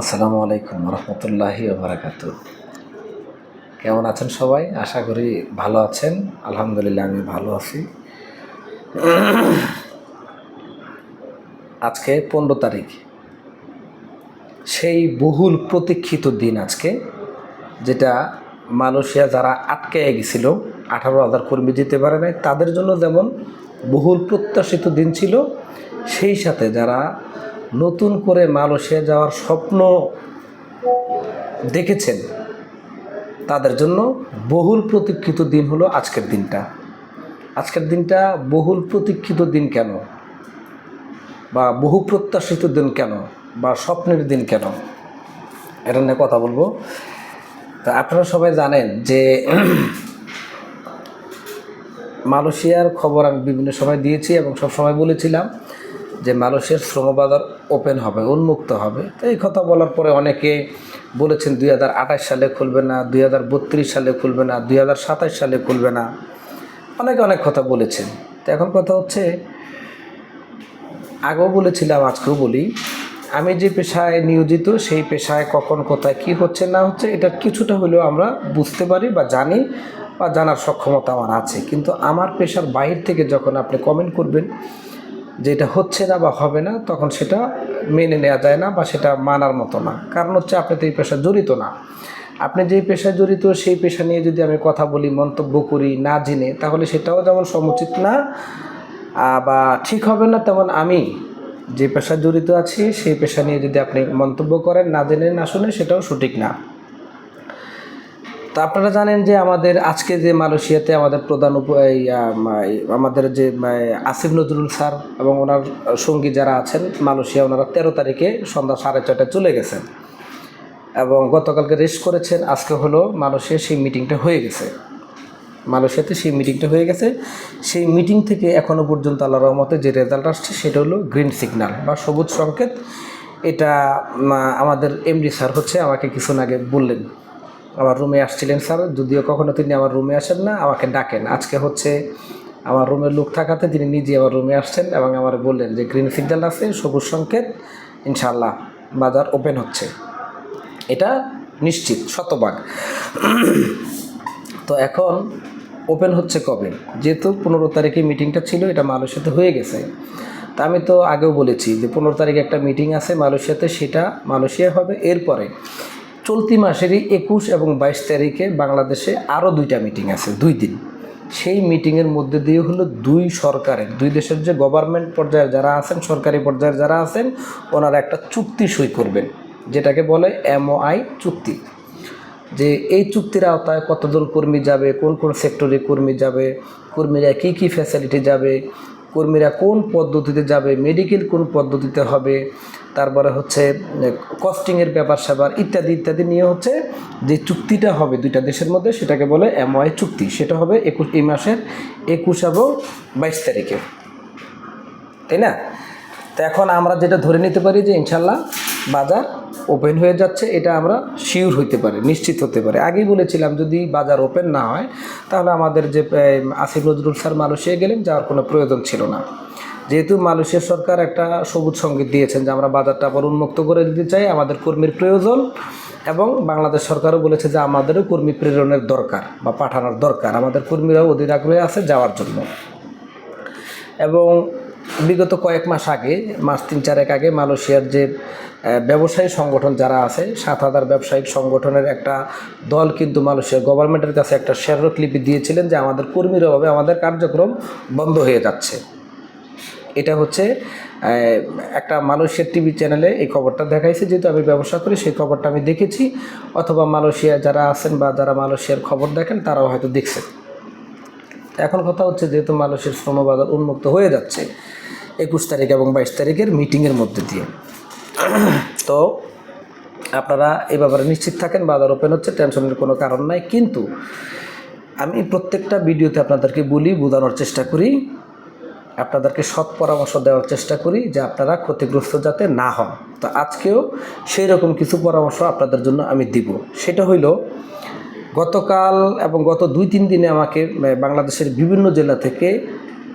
আসসালামু আলাইকুম রহমতুল্লাহি বারাকাত কেমন আছেন সবাই? আশা করি ভালো আছেন। আলহামদুলিল্লাহ, আমি ভালো আছি। আজকে পনেরো তারিখ। সেই বহুল প্রতীক্ষিত দিন আজকে, যেটা মালয়েশিয়া যারা আটকে গেছিল, আঠারো হাজার কর্মী যেতে পারে নাই, তাদের জন্য যেমন বহুল প্রত্যাশিত দিন ছিল, সেই সাথে যারা নতুন করে মালয়েশিয়া যাওয়ার স্বপ্ন দেখেছেন। তাদের জন্য বহুল প্রতীক্ষিত দিন হলো আজকের দিনটা। আজকের দিনটা বহুল প্রতীক্ষিত দিন কেন? বা বহু প্রত্যাশিত দিন কেন? বা স্বপ্নের দিন কেন? এটা নিয়ে কথা বলব। তা আপনারা সবাই জানেন যে মালয়েশিয়ার খবর আমি বিভিন্ন সময় দিয়েছি এবং সব সময় বলেছিলাম যে মালয়েশিয়ার শ্রমবাজার ওপেন হবে, উন্মুক্ত হবে। তো এই কথা বলার পরে অনেকে বলেছেন দুই হাজার আঠাশ সালে খুলবে না, দুই হাজার বত্রিশ সালে খুলবে না, দুই হাজার সাতাশ সালে খুলবে না। অনেকে অনেক কথা বলেছেন। তো এখন কথা হচ্ছে, আগেও বলেছিলাম, আজকেও বলি, আমি যে পেশায় নিয়োজিত, সেই পেশায় কখন, কোথায়, কি হচ্ছে, না হচ্ছে, এটা কিছুটা হলেও আমরা বুঝতে পারি বা জানি বা জানার সক্ষমতা আমার আছে। কিন্তু আমার পেশার বাহির থেকে যখন আপনি কমেন্ট করবেন যে এটা হচ্ছে না বা হবে না, তখন সেটা মেনে নেওয়া যায় না বা সেটা মানার মতো না। কারণ হচ্ছে আপনি তো এই পেশা জড়িত না। আপনি যেই পেশায় জড়িত, সেই পেশা নিয়ে যদি আমি কথা বলি, মন্তব্য করি না জেনে, তাহলে সেটাও যেমন সমুচিত না। বা ঠিক হবে না তেমন আমি যে পেশায় জড়িত আছি, সেই পেশা নিয়ে যদি আপনি মন্তব্য করেন, না জেনে, না শুনে, সেটাও সঠিক না। তো আপনারা জানেন যে আমাদের আজকে যে মালয়েশিয়াতে আমাদের প্রধান আমাদের যে আসিফ নজরুল স্যার এবং ওনার সঙ্গী যারা আছেন, মালয়েশিয়া ওনারা তেরো তারিখে সন্ধ্যা সাড়ে ছটায় চলে গেছেন। এবং গতকালকে রেস্ট করেছেন, আজকে হলো মালয়েশিয়া সেই মিটিংটা হয়ে গেছে। মালয়েশিয়াতে সেই মিটিংটা হয়ে গেছে। সেই মিটিং থেকে এখনও পর্যন্ত আল্লাহ রহমতে যে রেজাল্ট আসছে, সেটা হলো গ্রিন সিগন্যাল বা সবুজ সংকেত। এটা আমাদের এমডি স্যার হচ্ছে আমাকে কিছুক্ষণ আগে বললেন। আমার রুমে আসছিলেন স্যার যদিও কখনো তিনি আমার রুমে আসেন না, আমাকে ডাকেন। আজকে হচ্ছে আমার রুমের লোক থাকাতে তিনি নিজে আমার রুমে আসছেন এবং আমার বললেন যে গ্রিন সিগন্যাল আছে, সবুজ সংকেত ইনশাল্লাহ বাজার ওপেন হচ্ছে। এটা নিশ্চিত, শতভাগ। তো এখন ওপেন হচ্ছে কবে? যেহেতু পনেরো তারিখে মিটিংটা ছিল, এটা মালয়েশিয়াতে হয়ে গেছে। তা আমি তো আগেও বলেছি যে, পনেরো তারিখে একটা মিটিং আছে মালয়েশিয়াতে, সেটা মালয়েশিয়া হবে। এরপরে চলতি মাসেরই একুশ এবং বাইশ তারিখে বাংলাদেশে আরও দুইটা মিটিং আছে, দুই দিন। সেই মিটিংয়ের মধ্যে দিয়ে হলো দুই সরকারের, দুই দেশের যে গভর্নমেন্ট পর্যায়ে যারা আছেন, সরকারি পর্যায়ে যারা আছেন, ওনারা একটা চুক্তি সই করবেন, যেটাকে বলে এমওআই চুক্তি। যে এই চুক্তির আওতায় কতজন কর্মী যাবে, কোন কোন সেক্টরে কর্মী যাবে, কর্মীরা কী কী ফ্যাসিলিটি যাবে কর্মীরা কোন পদ্ধতিতে যাবে মেডিকেল কোন পদ্ধতিতে হবে, তারপরে হচ্ছে কস্টিংয়ের ব্যাপার স্যাপার ইত্যাদি ইত্যাদি নিয়ে হচ্ছে যে চুক্তিটা হবে দুইটা দেশের মধ্যে, সেটাকে বলে এমওয়াই চুক্তি। সেটা হবে একুশ, এই মাসের একুশ এবং বাইশ তারিখে। তাই না? তো এখন আমরা যেটা ধরে নিতে পারি যে ইনশাল্লাহ বাজার ওপেন হয়ে যাচ্ছে, এটা আমরা শিওর হইতে পারি, নিশ্চিত হতে পারে। আগেই বলেছিলাম, যদি বাজার ওপেন না হয়, তাহলে আমাদের যে আসিফ নজরুল স্যার মালয়েশিয়া গেলেন, যাওয়ার কোনো প্রয়োজন ছিল না। যেহেতু মালয়েশিয়া সরকার একটা সবুজ সংগীত দিয়েছেন যে, আমরা বাজারটা আবার উন্মুক্ত করে দিতে চাই, আমাদের কর্মীর প্রয়োজন এবং বাংলাদেশ সরকারও বলেছে যে, আমাদেরও কর্মী প্রেরণের দরকার বা পাঠানোর দরকার। আমাদের কর্মীরাও অধীর আগ্রহে আছে যাওয়ার জন্য। এবং বিগত কয়েক মাস আগে, মাস তিন চারেক আগে মালয়েশিয়ার যে ব্যবসায়ী সংগঠন যারা আছে, সাত হাজার ব্যবসায়িক সংগঠনের একটা দল কিন্তু মালয়েশিয়ার গভর্নমেন্টের কাছে একটা স্মারকলিপি দিয়েছিলেন যে আমাদের কর্মীর অভাবে আমাদের কার্যক্রম বন্ধ হয়ে যাচ্ছে। এটা হচ্ছে একটা মালয়েশিয়ার টিভি চ্যানেলে এই খবরটা দেখাইছে, যেহেতু আমি ব্যবসা করি, সেই খবরটা আমি দেখেছি। অথবা মালয়েশিয়া যারা আছেন বা যারা মালয়েশিয়ার খবর দেখেন, তারাও হয়তো দেখছেন। এখন কথা হচ্ছে যেহেতু মানুষের শ্রমবাজার উন্মুক্ত হয়ে যাচ্ছে একুশ তারিখ এবং বাইশ তারিখের মিটিংয়ের মধ্যে দিয়ে। তো আপনারা এ ব্যাপারে নিশ্চিত থাকেন, বাজার ওপেন হচ্ছে, টেনশনের কোনো কারণ নাই। কিন্তু আমি প্রত্যেকটা ভিডিওতে আপনাদেরকে বলি, বোঝানোর চেষ্টা করি, আপনাদেরকে সৎ পরামর্শ দেওয়ার চেষ্টা করি যে আপনারা ক্ষতিগ্রস্ত যাতে না হন। তো আজকেও সেই রকম কিছু পরামর্শ আপনাদের জন্য আমি দিব। সেটা হইল গতকাল এবং গত দুই, তিন দিনে আমাকে বাংলাদেশের বিভিন্ন জেলা থেকে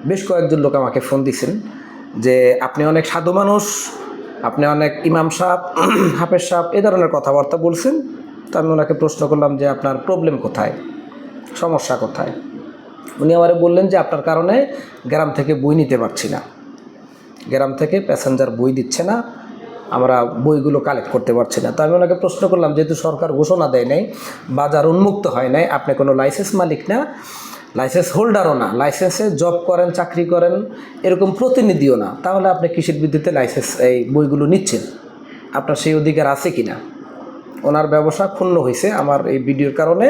বেশ কয়েকজন লোক আমাকে ফোন দিয়েছেন যে, আপনি অনেক সাধু মানুষ, আপনি অনেক ইমাম সাহেব, হাফেজ সাহেব, এ ধরনের কথাবার্তা বলছেন। তো আমি ওনাকে প্রশ্ন করলাম যে, আপনার প্রবলেম কোথায়? সমস্যা কোথায়? উনি আমারে বললেন যে, আপনার কারণে গ্রাম থেকে বই নিতে পারছি না। গ্রাম থেকে প্যাসেঞ্জার বই দিচ্ছে না। আমরা বইগুলো কালেক্ট করতে পারছি না। তো আমি ওনাকে প্রশ্ন করলাম, যেহেতু সরকার ঘোষণা দেয় নাই, বাজার উন্মুক্ত হয় নাই, আপনি কোনো লাইসেন্স মালিক না লাইসেন্স হোল্ডারও না লাইসেন্সে জব করেন, চাকরি করেন, এরকম প্রতিনিধিও না, তাহলে আপনি কৃষির বিদ্যুতে লাইসেন্স এই বইগুলো নিচ্ছেন? আপনার সেই অধিকার আছে কি না ওনার ব্যবসা ক্ষুণ্ণ হয়েছে, আমার এই ভিডিওর কারণে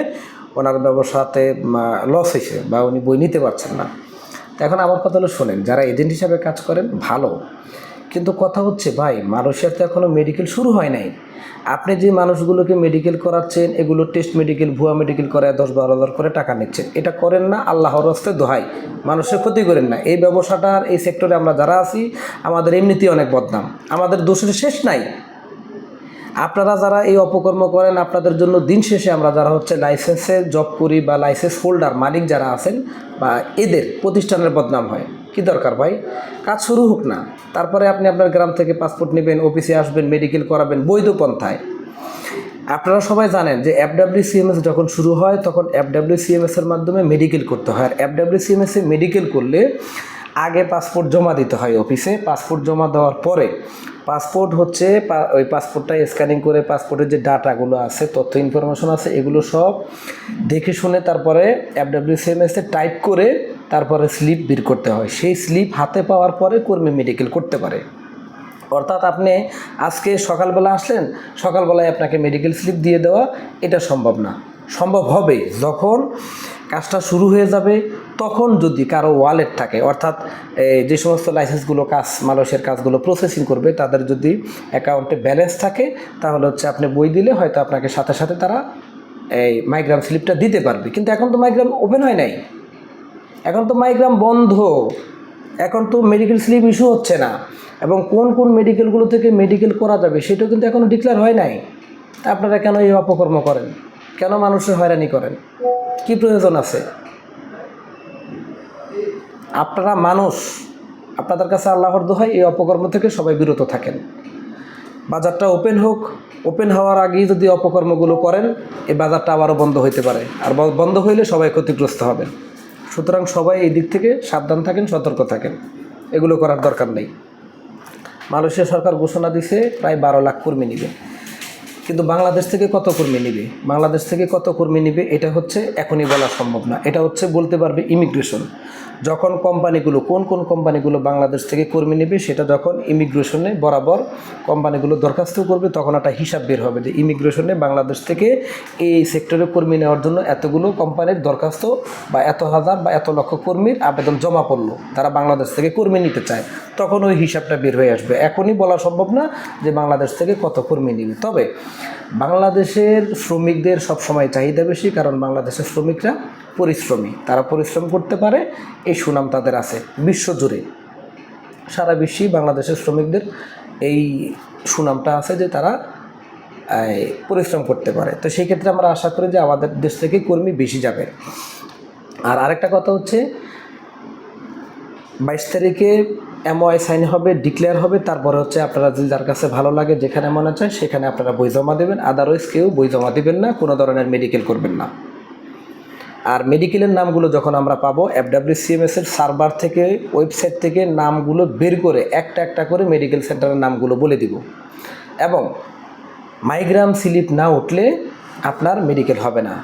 ওনার ব্যবসাতে লস হয়েছে বা উনি বই নিতে পারছেন না। তো এখন আমার কথা হলো, শোনেন, যারা এজেন্ট হিসাবে কাজ করেন, ভালো। কিন্তু কথা হচ্ছে, ভাই, মানুষের তো এখনও মেডিকেল শুরু হয় নাই। আপনি যে মানুষগুলোকে মেডিকেল করাচ্ছেন, এগুলো টেস্ট মেডিকেল ভুয়া মেডিকেল করে দশ বারো হাজার করে টাকা নিচ্ছেন। এটা করেন না, আল্লাহর হস্তে দোহাই। মানুষের ক্ষতি করেন না। এই ব্যবসাটার, এই সেক্টরে আমরা যারা আছি, আমাদের এমনিতেই অনেক বদনাম। আমাদের দোষের শেষ নাই। আপনারা যারা এই অপকর্ম করেন, আপনাদের জন্য দিন শেষে আমরা যারা হচ্ছে লাইসেন্সে জব করি বা লাইসেন্স হোল্ডার মালিক যারা আছেন বা এদের প্রতিষ্ঠানের বদনাম হয়, কি দরকার ভাই? কাজ শুরু হোক না। তারপরে আপনি আপনার গ্রাম থেকে পাসপোর্ট নেবেন অফিসে আসবেন মেডিকেল করাবেন, বৈধ পন্থায়। আপনারা সবাই জানেন যে এফডাব্লিউ সিএমএস যখন শুরু হয়, তখন এফডাব্লিউ সিএমএস এর মাধ্যমে মেডিকেল করতে হয়। আর এফডাব্লিউ সিএমএস মেডিকেল করলে আগে পাসপোর্ট জমা দিতে হয় অফিসে পাসপোর্ট জমা দেওয়ার পরে পাসপোর্ট হচ্ছে ওই পাসপোর্টটা স্ক্যানিং করে পাসপোর্টের যে ডাটাগুলো আছে, তথ্য ইনফরমেশন আছে, এগুলো সব দেখে শুনে তারপরে এফডাব্লিউ সিএমএসে টাইপ করে তারপরে স্লিপ বের করতে হয়। সেই স্লিপ হাতে পাওয়ার পরে কর্মী মেডিকেল করতে পারে। অর্থাৎ আপনি আজকে সকালবেলা আসলেন, সকালবেলায় আপনাকে মেডিকেল স্লিপ দিয়ে দেওয়া, এটা সম্ভব না। সম্ভব হবে যখন কাজটা শুরু হয়ে যাবে তখন যদি কারও ওয়ালেট থাকে, অর্থাৎ যে সমস্ত লাইসেন্সগুলো কাজ, মানুষের কাজগুলো প্রসেসিং করবে, তাদের যদি অ্যাকাউন্টে ব্যালেন্স থাকে, তাহলে হচ্ছে আপনি বই দিলে হয়তো আপনাকে সাথে সাথে তারা, এই মাইগ্রাম স্লিপটা দিতে পারবে। কিন্তু এখন তো মাইগ্রাম ওপেন হয় নাই। এখন তো মাইগ্রাম বন্ধ। এখন তো মেডিকেল স্লিপ ইস্যু হচ্ছে না। এবং কোন কোন মেডিকেলগুলো থেকে মেডিকেল করা যাবে, সেটাও কিন্তু এখনও ডিক্লেয়ার হয় নাই। তা আপনারা কেন এই অপকর্ম করেন? কেন মানুষের হয়রানি করেন? কি প্রয়োজন আছে? আপনারা মানুষ, আপনাদের কাছে আল্লাহর দোহাই, এই অপকর্ম থেকে সবাই বিরত থাকেন। বাজারটা ওপেন হোক, ওপেন হওয়ার আগেই যদি অপকর্মগুলো করেন, এই বাজারটা আবারও বন্ধ হইতে পারে। আর বন্ধ হইলে সবাই ক্ষতিগ্রস্ত হবেন সুতরাং সবাই এই দিক থেকে সাবধান থাকেন, সতর্ক থাকেন। এগুলো করার দরকার নেই। মালয়েশিয়া সরকার ঘোষণা দিছে, প্রায় বারো লাখ কর্মী নিবে। কিন্তু বাংলাদেশ থেকে কত কর্মী নিবে? বাংলাদেশ থেকে কত কর্মী নিবে? এটা হচ্ছে এখনই বলা সম্ভব না। এটা হচ্ছে বলতে পারবে ইমিগ্রেশন যখন কোম্পানিগুলো, কোন কোন কোম্পানিগুলো বাংলাদেশ থেকে কর্মী নেবে, সেটা যখন ইমিগ্রেশনে বরাবর কোম্পানিগুলো দরখাস্ত করবে, তখন একটা হিসাব বের হবে যে ইমিগ্রেশনে বাংলাদেশ থেকে এই সেক্টরে কর্মী নেওয়ার জন্য এতগুলো কোম্পানির দরখাস্ত বা এত হাজার বা এত লক্ষ কর্মীর আবেদন জমা পড়ল। তারা বাংলাদেশ থেকে কর্মী নিতে চায়। তখন ওই হিসাবটা বের হয়ে আসবে। এখনই বলা সম্ভব না যে বাংলাদেশ থেকে কত কর্মী নিবে। তবে বাংলাদেশের শ্রমিকদের সবসময় চাহিদা বেশি, কারণ বাংলাদেশের শ্রমিকরা পরিশ্রমী। তারা পরিশ্রম করতে পারে, এই সুনাম তাদের আছে বিশ্বজুড়ে। সারা বিশ্বেই বাংলাদেশের শ্রমিকদের এই সুনামটা আছে যে তারা পরিশ্রম করতে পারে। তো সেই ক্ষেত্রে আমরা আশা করি যে আমাদের দেশ থেকে কর্মী বেশি যাবে। আর আরেকটা কথা হচ্ছে, বাইশ তারিখে এমওআই সাইন হবে ডিক্লেয়ার হবে, তারপরে হচ্ছে আপনারা যদি যার কাছে ভালো লাগে যেখানে মনে চায় সেখানে আপনারা বই জমা দেবেন আদারওয়াইজ কেউ বই জমা দেবেন না, কোনো ধরনের মেডিকেল করবেন না। আর মেডিকেলের নামগুলো যখন আমরা পাবো এফডাব্লিউসিএমএস এর সার্ভার থেকে ওয়েবসাইট থেকে নামগুলো বের করে একটা একটা করে মেডিকেল সেন্টারের নামগুলো বলে দিব। এবং মাইগ্রাম স্লিপ না উঠলে আপনার মেডিকেল হবে না।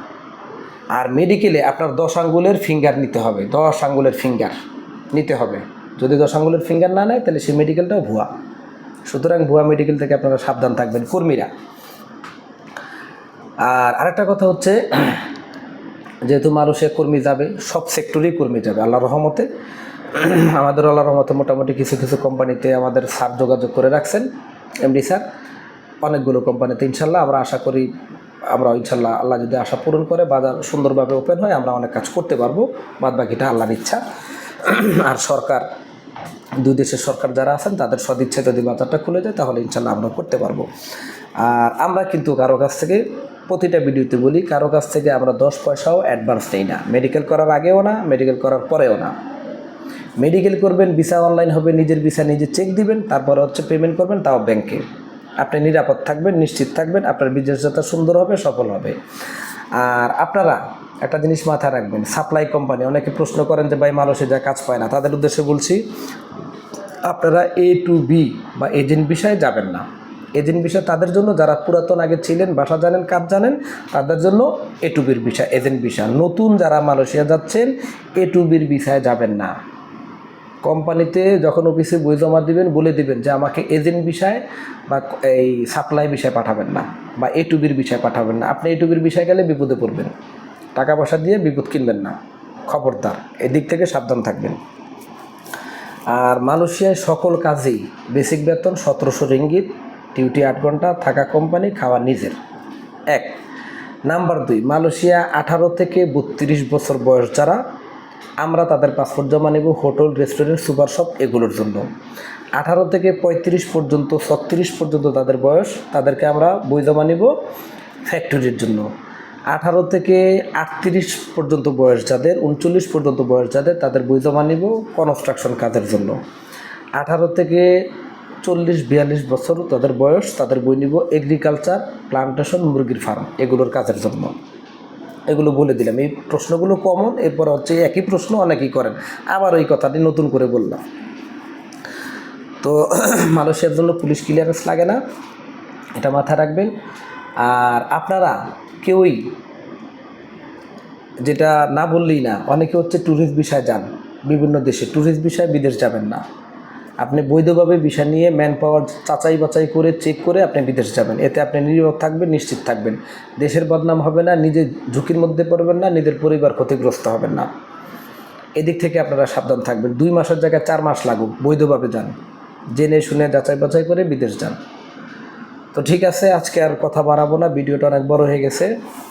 আর মেডিকেলে আপনার দশ আঙ্গুলের ফিঙ্গার নিতে হবে, দশ আঙ্গুলের ফিঙ্গার নিতে হবে। যদি দশ আঙ্গুলের ফিঙ্গার না নেয়, তাহলে সেই মেডিকেলটাও ভুয়া। সুতরাং ভুয়া মেডিকেল থেকে আপনারা সাবধান থাকবেন, কর্মীরা। আর আরেকটা কথা হচ্ছে, যেহেতু মানুষে কর্মী যাবে, সব সেক্টরেই কর্মী যাবে আল্লাহ রহমতে। আমাদের আল্লাহ রহমতে মোটামুটি কিছু কিছু কোম্পানিতে আমাদের স্যার যোগাযোগ করে রাখছেন এমডি স্যার। অনেকগুলো কোম্পানিতে ইনশাল্লাহ আমরা আশা করি, আমরা ইনশাল্লাহ আল্লাহ যদি আশা পূরণ করে, বাজার সুন্দরভাবে ওপেন হয়, আমরা অনেক কাজ করতে পারব। বাদ বাকিটা আল্লাহর ইচ্ছা। আর সরকার দুই দেশের সরকার যারা আছেন, তাদের সদিচ্ছা যদি বাজারটা খুলে যায়, তাহলে ইনশাল্লাহ আমরা করতে পারব। আর আমরা কিন্তু কারও কাছ থেকে প্রতিটা ভিডিওতে বলি, কারও কাছ থেকে আমরা দশ পয়সাও অ্যাডভান্স নেই না। মেডিকেল করার আগেও না মেডিকেল করার পরেও না। মেডিকেল করবেন ভিসা অনলাইন হবে, নিজের ভিসা নিজে চেক দিবেন, তারপরে হচ্ছে পেমেন্ট করবেন, তাও ব্যাংকে আপনি নিরাপদ থাকবেন, নিশ্চিত থাকবেন, আপনার বিজনেস যাতে সুন্দর হবে, সফল হবে। আর আপনারা একটা জিনিস মাথায় রাখবেন সাপ্লাই কোম্পানি অনেকে প্রশ্ন করেন যে ভাই মানুষে যা কাজ পায় না, তাদের উদ্দেশ্যে বলছি, আপনারা এ টু বি বা এজেন্ট বিষয়ে যাবেন না। এজেন্ট বিষয় তাদের জন্য যারা পুরাতন আগে ছিলেন ভাষা জানেন, কাজ জানেন, তাদের জন্য এ টু বির বিষয় এজেন্ট বিষয়। নতুন যারা মালয়েশিয়া যাচ্ছেন এ টু বির বিষয়ে যাবেন না। কোম্পানিতে যখন অফিসে বই জমা দিবেন, বলে দিবেন যে আমাকে এজেন্ট বিষয় বা এই সাপ্লাই বিষয় পাঠাবেন না বা এ টু বির বিষয় পাঠাবেন না। আপনি এ টু বির বিষয় গেলে বিপদে পড়বেন। টাকা পয়সা দিয়ে বিপদ কিনবেন না। খবরদার। এদিক থেকে সাবধান থাকবেন। আর মালয়েশিয়ায় সকল কাজেই বেসিক বেতন সতেরোশো রিঙ্গিত ডিউটি আট ঘণ্টা, থাকা কোম্পানি খাওয়া নিজের। এক। নাম্বার দুই, মালয়েশিয়া আঠারো থেকে বত্রিশ বছর বয়স যারা আমরা তাদের পাসপোর্ট জমা নেব হোটেল রেস্টুরেন্ট সুপার শপ এগুলোর জন্য। আঠারো থেকে পঁয়ত্রিশ পর্যন্ত, ছত্রিশ পর্যন্ত তাদের বয়স, তাদেরকে আমরা বই জমা নেব ফ্যাক্টরির জন্য। আঠারো থেকে আটত্রিশ পর্যন্ত বয়স যাদের, উনচল্লিশ পর্যন্ত বয়স যাদের, তাদের বই জমা নিব কনস্ট্রাকশন কাজের জন্য। আঠারো থেকে চল্লিশ, বিয়াল্লিশ বছর তাদের বয়স, তাদের বই নিব এগ্রিকালচার প্লান্টেশন মুরগির ফার্ম এগুলোর কাজের জন্য। এগুলো বলে দিলাম। এই প্রশ্নগুলো কমন, এরপর হচ্ছে একই প্রশ্ন অনেকেই করেন। আবার ওই কথাটি নতুন করে বললাম। তো মালয়েশিয়ার জন্য পুলিশ ক্লিয়ারেন্স লাগে না, এটা মাথায় রাখবেন। আর আপনারা কেউই যেটা না বললেই না, অনেকে হচ্ছে ট্যুরিস্ট বিষয় যান। বিভিন্ন দেশে ট্যুরিস্ট বিষয়ে বিদেশ যাবেন না। আপনি বৈধভাবে বিষয় নিয়ে ম্যান পাওয়ার যাচাই বাছাই করে চেক করে আপনি বিদেশ যাবেন। এতে আপনি নিরাপদ থাকবেন, নিশ্চিত থাকবেন। দেশের বদনাম হবে না নিজে ঝুঁকির মধ্যে পড়বেন না, নিজের পরিবার ক্ষতিগ্রস্ত হবেন না। এদিক থেকে আপনারা সাবধান থাকবেন। দুই মাসের জায়গায় চার মাস লাগুক, বৈধভাবে যান। জেনে শুনে যাচাই বাছাই করে বিদেশ যান। তো ঠিক আছে, আজকে আর কথা বাড়াবো না, ভিডিওটা অনেক বড় হয়ে গেছে।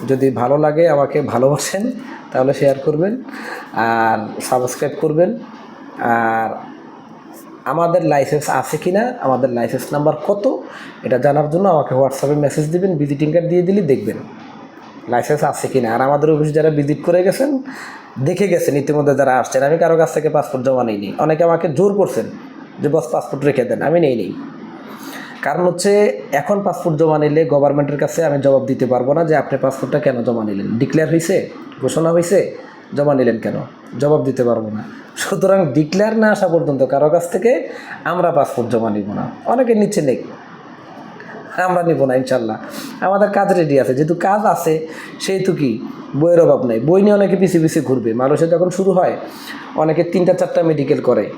যদি ভালো লাগে আমাকে ভালোবাসেন, তাহলে শেয়ার করবেন আর সাবস্ক্রাইব করবেন। আর আমাদের লাইসেন্স আছে কি না আমাদের লাইসেন্স নাম্বার কত, এটা জানার জন্য আমাকে হোয়াটসঅ্যাপে মেসেজ দিবেন ভিজিটিং কার্ড দিয়ে দিলে দেখবেন লাইসেন্স আছে কি না আর আমাদের অফিস যারা ভিজিট করে গেছেন, দেখে গেছেন, ইতিমধ্যে যারা আসছেন, আমি কারও কাছ থেকে পাসপোর্ট জমা নিইনি। অনেকে আমাকে জোর করছেন যে, বস পাসপোর্ট রেখে দেন। আমি নেই নেই। কারণ হচ্ছে, এখন পাসপোর্ট জমা নিলে গভর্নমেন্টের কাছে আমি জবাব দিতে পারব না যে, আপনি পাসপোর্টটা কেন জমা নিলেন? ডিক্লেয়ার হয়েছে ঘোষণা হয়েছে জমা নিলেন কেন? জবাব দিতে পারব না। সুতরাং ডিক্লেয়ার না আসা পর্যন্ত কারও কাছ থেকে আমরা পাসপোর্ট জমা নিব না। অনেকে নিচে নেই। আমরা নিব না ইনশাল্লাহ আমাদের কাজ রেডি আছে। যেহেতু কাজ আছে, সেহেতু কি? বইয়ের অভাব নেই। বই নিয়ে অনেকে পিছিয়ে পিছিয়ে ঘুরবে। মানুষের যখন শুরু হয়, অনেকে তিনটা চারটা মেডিকেল করে।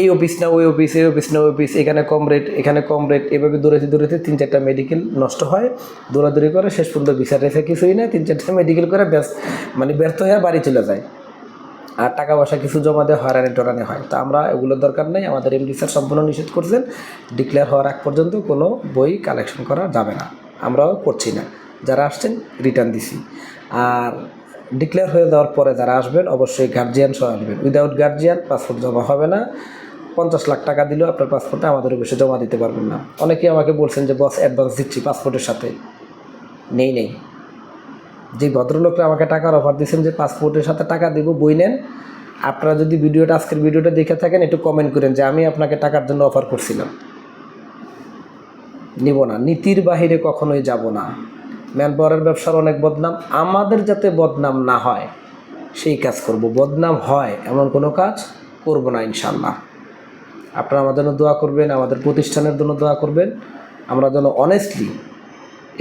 এই অফিস না, ওই অফিস এই অফিস না, ওই অফিস এখানে কম রেট এখানে কম রেট এভাবে দৌড়াতে দৌড়াতে তিন চারটা মেডিকেল নষ্ট হয়, দৌড়াদৌড়ি করে, শেষ পর্যন্ত বিচার রেখে কিছুই না তিন চারটা মেডিকেল করে ব্যস্ত মানে ব্যর্থ হয়ে বাড়ি চলে যায়। আর টাকা পয়সা কিছু জমা দেওয়া হয়রানি টরানি হয়। তো আমরা এগুলোর দরকার নেই, আমাদের এমডি স্যার সম্পূর্ণ নিষেধ করছেন ডিক্লেয়ার হওয়ার আগ পর্যন্ত কোনো বই কালেকশন করা যাবে না। আমরাও করছি না। যারা আসছেন রিটার্ন দিছি। আর ডিক্লেয়ার হয়ে যাওয়ার পরে যারা আসবেন, অবশ্যই গার্জিয়ান সহ আসবেন। উইদাউট গার্জিয়ান পাসপোর্ট জমা হবে না। পঞ্চাশ লাখ টাকা দিলেও আপনার পাসপোর্টটা আমাদের অফিসে জমা দিতে পারবেন না। অনেকেই আমাকে বলছেন যে বস অ্যাডভান্স দিচ্ছি পাসপোর্টের সাথে। নেই নেই। যে ভদ্রলোকরা আমাকে টাকার অফার দিয়েছেন যে পাসপোর্টের সাথে টাকা দেবো, বই নেন। আপনারা যদি ভিডিওটা, আজকের ভিডিওটা দেখে থাকেন, একটু কমেন্ট করেন যে, আমি আপনাকে টাকার জন্য অফার করছিলাম। নিব না। নীতির বাহিরে কখনোই যাব না। ম্যান ব্যবসার অনেক বদনাম। আমাদের যাতে বদনাম না হয়, সেই কাজ করব। বদনাম হয় এমন কোনো কাজ করব না ইনশাল্লাহ আপনারা আমাদের জন্য দোয়া করবেন, আমাদের প্রতিষ্ঠানের জন্য দোয়া করবেন। আমরা যেন অনেস্টলি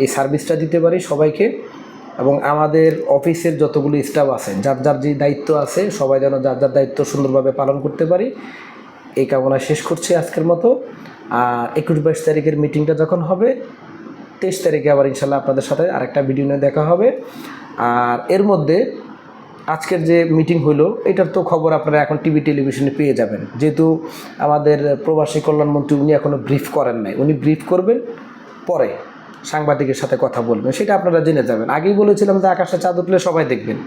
এই সার্ভিসটা দিতে পারি সবাইকে এবং আমাদের অফিসের যতগুলো স্টাফ আছে যার যার যে দায়িত্ব আছে, সবাই যেন যার যার দায়িত্ব সুন্দরভাবে পালন করতে পারি। এই কামনা শেষ করছি আজকের মতো। আর একুশ বাইশ তারিখের মিটিংটা যখন হবে তেইশ তারিখে আবার ইনশাল্লাহ আপনাদের সাথে আরেকটা ভিডিও নিয়ে দেখা হবে। আর এর মধ্যে আজকের যে মিটিং হলো এটার তো খবর আপনারা এখন টিভি টেলিভিশনে পেয়ে যাবেন। যেহেতু আমাদের প্রবাসী কল্যাণমন্ত্রী উনি এখনও ব্রিফ করেন নাই। উনি ব্রিফ করবেন, পরে সাংবাদিকের সাথে কথা বলবেন। সেটা আপনারা জেনে যাবেন। আগেই বলেছিলাম যে আকাশে চাঁদ উঠলে সবাই দেখবেন।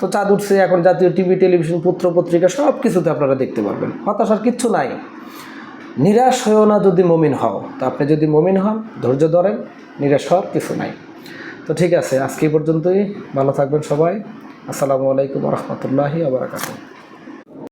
তো চাঁদ উঠছে, এখন জাতীয় টিভি টেলিভিশন পত্র পত্রিকা সব কিছুতে আপনারা দেখতে পারবেন। হতাশার কিচ্ছু নাই। নিরাশ হয়েও না যদি মমিন হও, তো আপনি যদি মমিন হন, ধৈর্য ধরেন, নিরাশ হওয়ার কিছু নাই। তো ঠিক আছে, আজকে পর্যন্তই। ভালো থাকবেন সবাই। আসসালামু আলাইকুম রহমতুল্লাহি আবরাকাতু